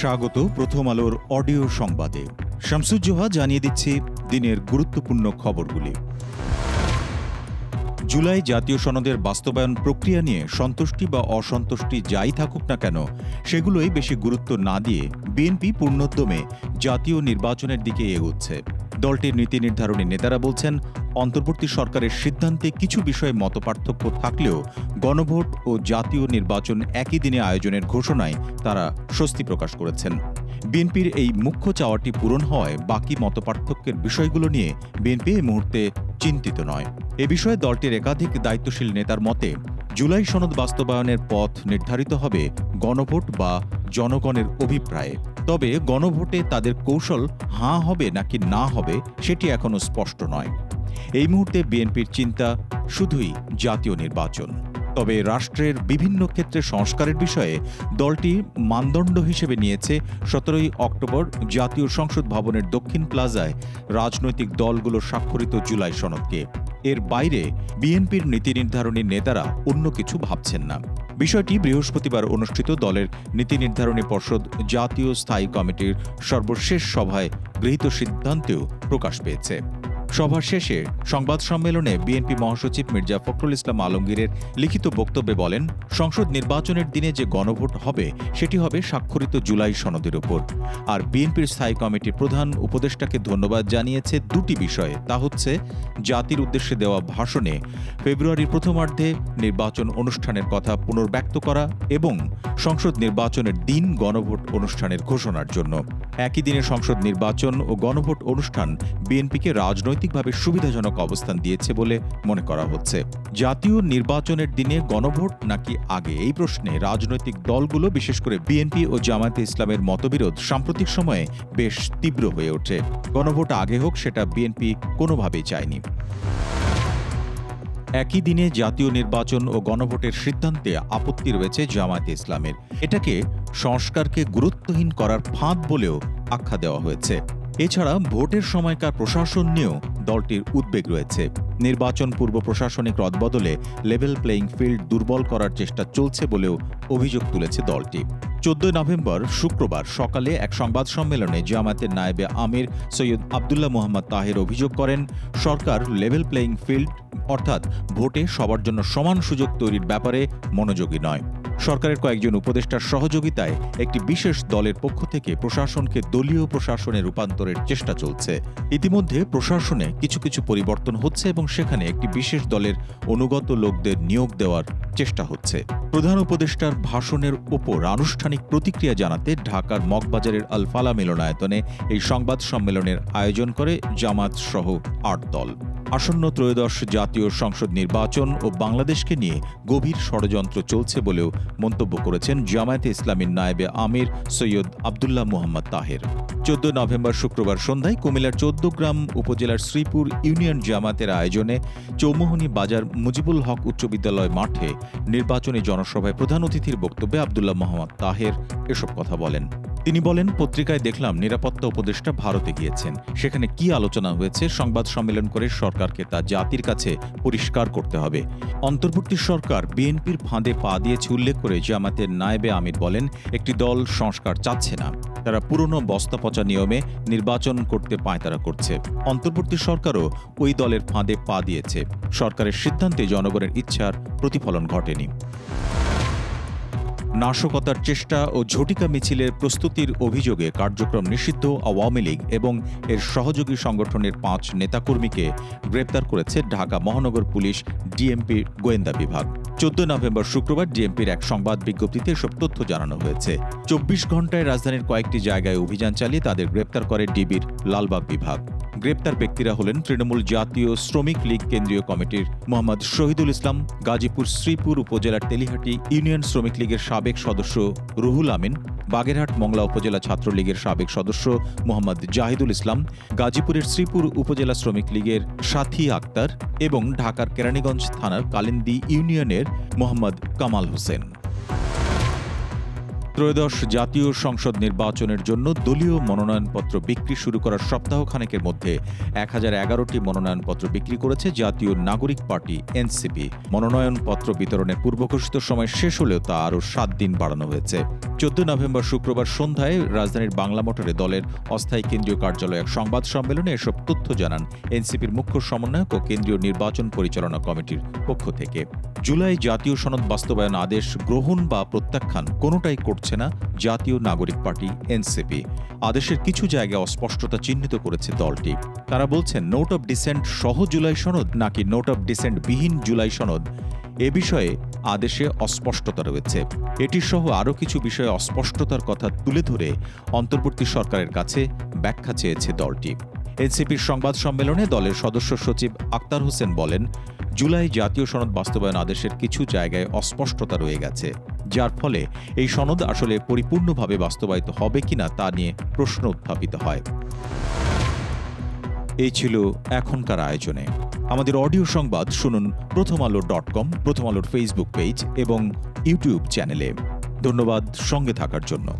স্বাগত প্রথম আলোর অডিও সংবাদে। শামসুজ্জোহা জানিয়ে দিচ্ছে দিনের গুরুত্বপূর্ণ খবরগুলি। জুলাই জাতীয় সনদের বাস্তবায়ন প্রক্রিয়া নিয়ে সন্তুষ্টি বা অসন্তুষ্টি যাই থাকুক না কেন, সেগুলোই বেশি গুরুত্ব না দিয়ে বিএনপি পূর্ণোদ্যমে জাতীয় নির্বাচনের দিকে এগোচ্ছে। দলটির নীতি নির্ধারণী নেতারা বলছেন, অন্তর্বর্তী সরকারের সিদ্ধান্তে কিছু বিষয়ে মতপার্থক্য থাকলেও গণভোট ও জাতীয় নির্বাচন একই দিনে আয়োজনের ঘোষণায় তারা স্বস্তি প্রকাশ করেছেন। বিএনপির এই মুখ্য চাওয়াটি পূরণ হওয়ায় বাকি মতপার্থক্যের বিষয়গুলো নিয়ে বিএনপি এই মুহূর্তে চিন্তিত নয়। এ বিষয়ে দলটির একাধিক দায়িত্বশীল নেতার মতে, জুলাই সনদ বাস্তবায়নের পথ নির্ধারিত হবে গণভোট বা জনগণের অভিপ্রায়ে। তবে গণভোটে তাদের কৌশল হাঁ হবে নাকি না হবে সেটি এখনও স্পষ্ট নয়। এই মুহূর্তে বিএনপির চিন্তা শুধুই জাতীয় নির্বাচন। তবে রাষ্ট্রের বিভিন্ন ক্ষেত্রে সংস্কারের বিষয়ে দলটি মানদণ্ড হিসেবে নিয়েছে সতেরোই অক্টোবর জাতীয় সংসদ ভবনের দক্ষিণ প্লাজায় রাজনৈতিক দলগুলো স্বাক্ষরিত জুলাই সনদকে। এর বাইরে বিএনপির নীতি নির্ধারণী নেতারা অন্য কিছু ভাবছেন না। বিষয়টি বৃহস্পতিবার অনুষ্ঠিত দলের নীতি নির্ধারণী পর্ষদ জাতীয় স্থায়ী কমিটির সর্বশেষ সভায় গৃহীত সিদ্ধান্তেও প্রকাশ পেয়েছে। সভা শেষে সংবাদ সম্মেলনে বিএনপি মহাসচিব মির্জা ফখরুল ইসলাম আলমগীরের লিখিত বক্তব্যে বলেন, সংসদ নির্বাচনের দিনে যে গণভোট হবে, সেটি হবে স্বাক্ষরিত জুলাই সনদের উপর। আর বিএনপির স্থায়ী কমিটির প্রধান উপদেষ্টাকে ধন্যবাদ জানিয়েছে দুটি বিষয়ে। তা হচ্ছে, জাতির উদ্দেশ্যে দেওয়া ভাষণে ফেব্রুয়ারির প্রথমার্ধে নির্বাচন অনুষ্ঠানের কথা পুনর্ব্যক্ত করা এবং সংসদ নির্বাচনের দিন গণভোট অনুষ্ঠানের ঘোষণার জন্য। একই দিনে সংসদ নির্বাচন ও গণভোট অনুষ্ঠান বিএনপিকে রাজনৈতিকভাবে সুবিধাজনক অবস্থান দিয়েছে বলে মনে করা হচ্ছে। জাতীয় নির্বাচনের দিনে গণভোট নাকি আগে? এই প্রশ্নে রাজনৈতিক দলগুলো, বিশেষ করে বিএনপি ও জামায়াতে ইসলামের মতবিরোধ সাম্প্রতিক সময়ে বেশ তীব্র হয়ে ওঠে। গণভোট আগে হোক, সেটা বিএনপি কোনোভাবেই চায়নি। একই দিনে জাতীয় নির্বাচন ও গণভোটের সিদ্ধান্তে আপত্তি রয়েছে জামায়াতে ইসলামের। এটাকে সংস্কারকে গুরুত্বহীন করার ফাঁদ বলেও আখ্যা দেওয়া হয়েছে। এছাড়া ভোটের সময়কার প্রশাসন নিয়েও দলটির উদ্বেগ রয়েছে। নির্বাচন পূর্ব প্রশাসনিক রদবদলে লেভেল প্লেয়িং ফিল্ড দুর্বল করার চেষ্টা চলছে বলেও অভিযোগ তুলেছে দলটি। চোদ্দই নভেম্বর, শুক্রবার সকালে এক সংবাদ সম্মেলনে জামায়াতের নায়েবে আমির সৈয়দ আবদুল্লাহ মোহাম্মদ তাহের অভিযোগ করেন, সরকার লেভেল প্লেয়িং ফিল্ড অর্থাৎ ভোটে সবার জন্য সমান সুযোগ তৈরির ব্যাপারে মনোযোগী নয়। সরকারের কয়েকজন উপদেষ্টার সহযোগিতায় একটি বিশেষ দলের পক্ষ থেকে প্রশাসনকে দলীয় প্রশাসনে রূপান্তরের চেষ্টা চলছে। ইতিমধ্যে প্রশাসনে কিছু কিছু পরিবর্তন হচ্ছে এবং সেখানে একটি বিশেষ দলের অনুগত লোকদের নিয়োগ দেওয়ার চেষ্টা হচ্ছে। প্রধান উপদেষ্টার ভাষণের ওপর আনুষ্ঠানিক প্রতিক্রিয়া জানাতে ঢাকার মগবাজারের আলফালা মিলনায়তনে এই সংবাদ সম্মেলনের আয়োজন করে জামাত সহ আট দল। আসন্ন ত্রয়োদশ জাতীয় সংসদ নির্বাচন ও বাংলাদেশকে নিয়ে গভীর ষড়যন্ত্র চলছে বলেও মন্তব্য করেছেন জামায়াতে ইসলামীর নায়েবে আমির সৈয়দ আবদুল্লাহ মোহাম্মদ তাহের। চোদ্দ নভেম্বর শুক্রবার সন্ধ্যায় কুমিল্লার চোদ্দ গ্রাম উপজেলার শ্রীপুর ইউনিয়ন জামাতের আয়োজনে চৌমোহনী বাজার মুজিবুল হক উচ্চ বিদ্যালয় মাঠে নির্বাচনী জনসভায় প্রধান অতিথির বক্তব্যে আবদুল্লাহ মোহাম্মদ তাহের এসব কথা বলেন। তিনি বলেন, পত্রিকায় দেখলাম নিরাপত্তা উপদেষ্টা ভারতে গিয়েছেন। সেখানে কি আলোচনা হয়েছে সংবাদ সম্মেলন করে সরকারকে তা জাতির কাছে পরিষ্কার করতে হবে। অন্তর্বর্তী সরকার বিএনপির ফাঁদে পা দিয়েছে উল্লেখ করে জামাতের নায়েবে আমির বলেন, একটি দল সংস্কার চাচ্ছে না। তারা পুরনো বস্তা পচা নিয়মে নির্বাচন করতে পায়তারা করছে। অন্তর্বর্তী সরকারও ওই দলের ফাঁদে পা দিয়েছে। সরকারের সিদ্ধান্তে জনগণের ইচ্ছার প্রতিফলন ঘটেনি। নাশকতার চেষ্টা ও ঝটিকা মিছিলের প্রস্তুতির অভিযোগে কার্যক্রম নিষিদ্ধ আওয়ামী লীগ এবং এর সহযোগী সংগঠনের পাঁচ নেতাকর্মীকে গ্রেপ্তার করেছে ঢাকা মহানগর পুলিশ ডিএমপি গোয়েন্দা বিভাগ। চোদ্দ নভেম্বর শুক্রবার ডিএমপির এক সংবাদ বিজ্ঞপ্তিতে এসব তথ্য জানানো হয়েছে। চব্বিশ ঘন্টায় রাজধানীর কয়েকটি জায়গায় অভিযান চালিয়ে তাদের গ্রেপ্তার করে ডিবির লালবাগ বিভাগ। গ্রেপ্তার ব্যক্তিরা হলেন তৃণমূল জাতীয় শ্রমিক লীগ কেন্দ্রীয় কমিটির মোহাম্মদ শহীদুল ইসলাম, গাজীপুর শ্রীপুর উপজেলার তেলিহাটি ইউনিয়ন শ্রমিক লীগের সাবেক সদস্য রুহুল আমিন, বাগেরহাট মংলা উপজেলা ছাত্রলীগের সাবেক সদস্য মোহাম্মদ জাহিদুল ইসলাম, গাজীপুরের শ্রীপুর উপজেলা শ্রমিক লীগের সাথী আক্তার এবং ঢাকার কেরানীগঞ্জ থানার কালিন্দি ইউনিয়নের মোহাম্মদ কামাল হোসেন। ত্রয়োদশ জাতীয় সংসদ নির্বাচনের জন্য দলীয় মনোনয়নপত্র বিক্রি শুরু করার সপ্তাহখানেকের মধ্যে এক হাজার এগারোটি মনোনয়নপত্র বিক্রি করেছে জাতীয় নাগরিক পার্টি, এনসিপি। মনোনয়নপত্র বিতরণের পূর্বঘোষিত সময় শেষ হলেও তা আরও সাত দিন বাড়ানো হয়েছে। চোদ্দ নভেম্বর শুক্রবার সন্ধ্যায় রাজধানীর বাংলা মোটরে দলের অস্থায়ী কেন্দ্রীয় কার্যালয়ে এক সংবাদ সম্মেলনে এসব তথ্য জানান এনসিপির মুখ্য সমন্বয়ক ও কেন্দ্রীয় নির্বাচন পরিচালনা কমিটির পক্ষ থেকে। জুলাই জাতীয় সনদ বাস্তবায়ন আদেশ গ্রহণ বা প্রত্যাখ্যান কোনোটাই করছে না জাতীয় নাগরিক পার্টি, এনসিপি। আদেশের কিছু জায়গায় অস্পষ্টতা চিহ্নিত করেছে দলটি। তারা বলছেন নোট অব ডিসেন্ট সহ জুলাই সনদ নাকি নোট অব ডিসেন্ট বিহীন জুলাই সনদ? এ বিষয়ে আদেশে অস্পষ্টতা রয়েছে। এটি সহ আরও কিছু বিষয়ে অস্পষ্টতার কথা তুলে ধরে অন্তর্বর্তী সরকারের কাছে ব্যাখ্যা চেয়েছে দলটি। এনসিপির সংবাদ সম্মেলনে দলের সদস্য সচিব আক্তার হোসেন বলেন, জুলাই জাতীয় সনদ বাস্তবায়ন আদেশের কিছু জায়গায় অস্পষ্টতা রয়ে গেছে। যার ফলে এই সনদ আসলে পরিপূর্ণভাবে বাস্তবায়িত হবে কিনা তা নিয়ে প্রশ্ন উত্থাপিত হয়। এই ছিল এখনকার আয়োজনে। আমাদের অডিও সংবাদ শুনুন প্রথম আলো ডট কম প্রথম আলোর ফেসবুক পেজ এবং ইউটিউব চ্যানেলে। ধন্যবাদ সঙ্গে থাকার জন্য।